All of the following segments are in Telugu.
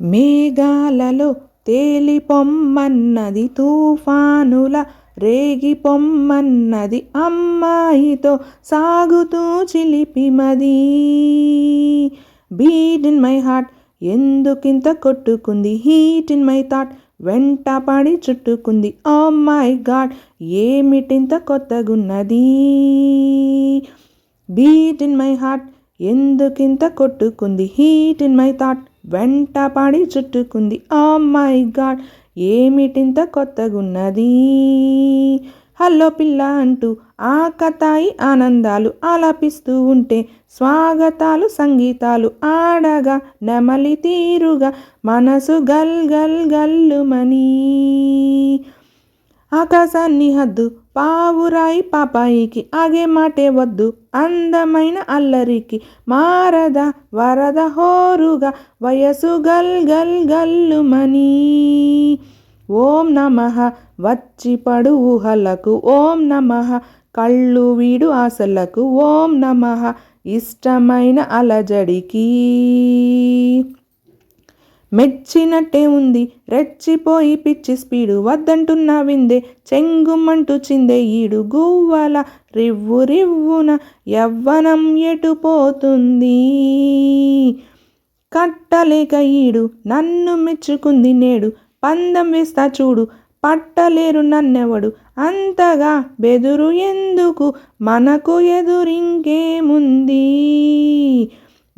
మేఘాలలో తేలిపొమ్మన్నది తుఫానుల రేగిపొమ్మన్నది అమ్మాయితో సాగుతూ చిలిపిమది బీట్ ఇన్ మై హార్ట్ ఎందుకింత కొట్టుకుంది? హీట్ ఇన్ మై థాట్ వెంట పడి చుట్టుకుంది. ఓ మై గాడ్ ఏమిటింత కొత్తగున్నది? బీట్ ఇన్ మై హార్ట్ ఎందుకింత కొట్టుకుంది? హీట్ ఇన్ మై థాట్ వెంట పడి చుట్టుకుంది. ఆ మై గాడ్ ఏమిటింత కొత్తగున్నది? హలో పిల్ల అంటూ ఆకతాయి ఆనందాలు ఆలాపిస్తూ ఉంటే స్వాగతాలు సంగీతాలు ఆడగా నెమలి తీరుగా మనసు గల్ గల్ గల్లుమని. ఆకాశాన్ని హద్దు పావురాయి పాపాయికి ఆగే మాటే వద్దు అందమైన అల్లరికి మారద వరద హోరుగా వయసు గల్ గల్ గల్లుమని ఓం నమ వచ్చి పడు ఊహలకు ఓం నమ కళ్ళు వీడు ఆశలకు ఓం నమ ఇష్టమైన అలజడికి. మెచ్చినట్టే ఉంది. రెచ్చిపోయి పిచ్చి స్పీడు వద్దంటున్నా విందే. చెంగుమంటూ చిందే ఈడు గువ్వల రివ్వు రివ్వున యవ్వనం ఎటుపోతుంది కట్టలేక ఈడు నన్ను మెచ్చుకుంది నేడు. పందం వేస్తా చూడు పట్టలేరు నన్నెవడు. అంతగా బెదురు ఎందుకు? మనకు ఎదురింకేముంది?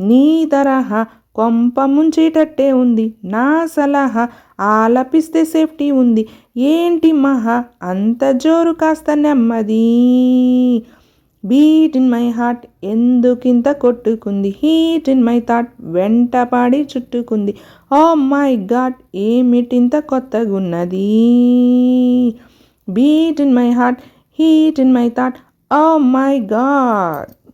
నీ తరహా కొంప ముంచేటట్టే ఉంది. నా సలహా ఆలపిస్తే సేఫ్టీ ఉంది. ఏంటి మహా అంత జోరు కాస్త నెమ్మది. బీట్ ఇన్ మై హార్ట్ ఎందుకింత కొట్టుకుంది. హీట్ ఇన్ మై థాట్ వెంట పాడి చుట్టుకుంది. ఓ మై గాడ్ ఏమిటింత కొత్తగున్నది. Beat in my heart heat in my thought. Oh my God.